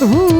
বন্ধুর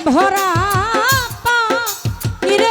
ভরা পানিরে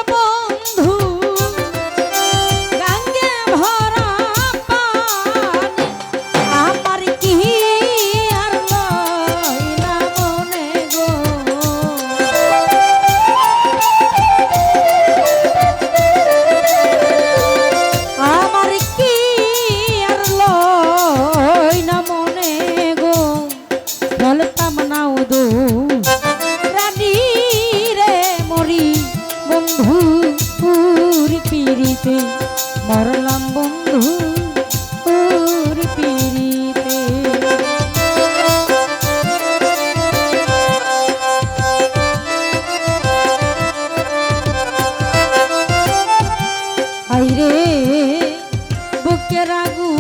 বন্ধুর পিড়িতে। আইরে বুকে রাগু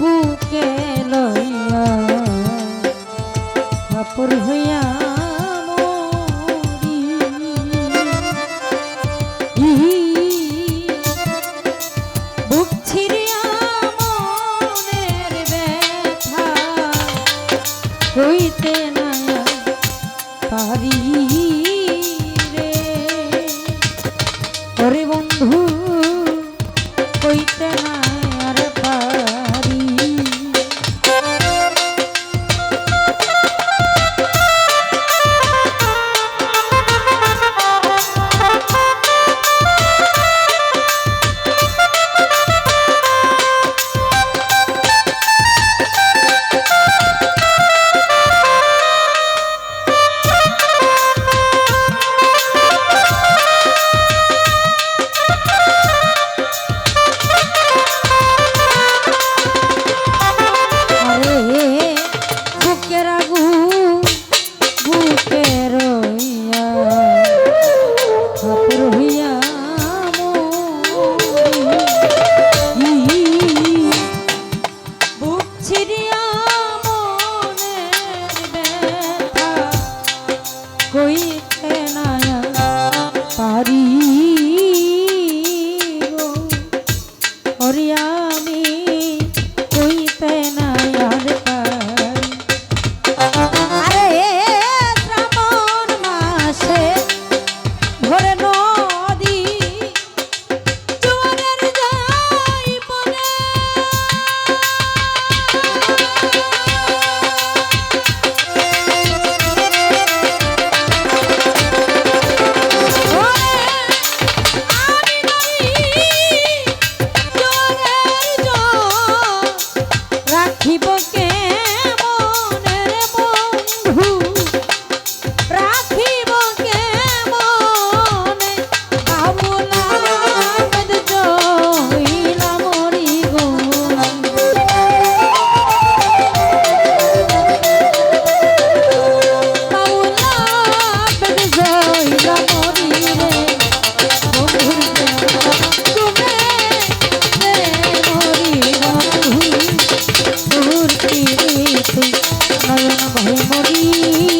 বুকে লইয়া। তীরে ওরে বন্ধু কইতে না নয়ন ভয় মরি।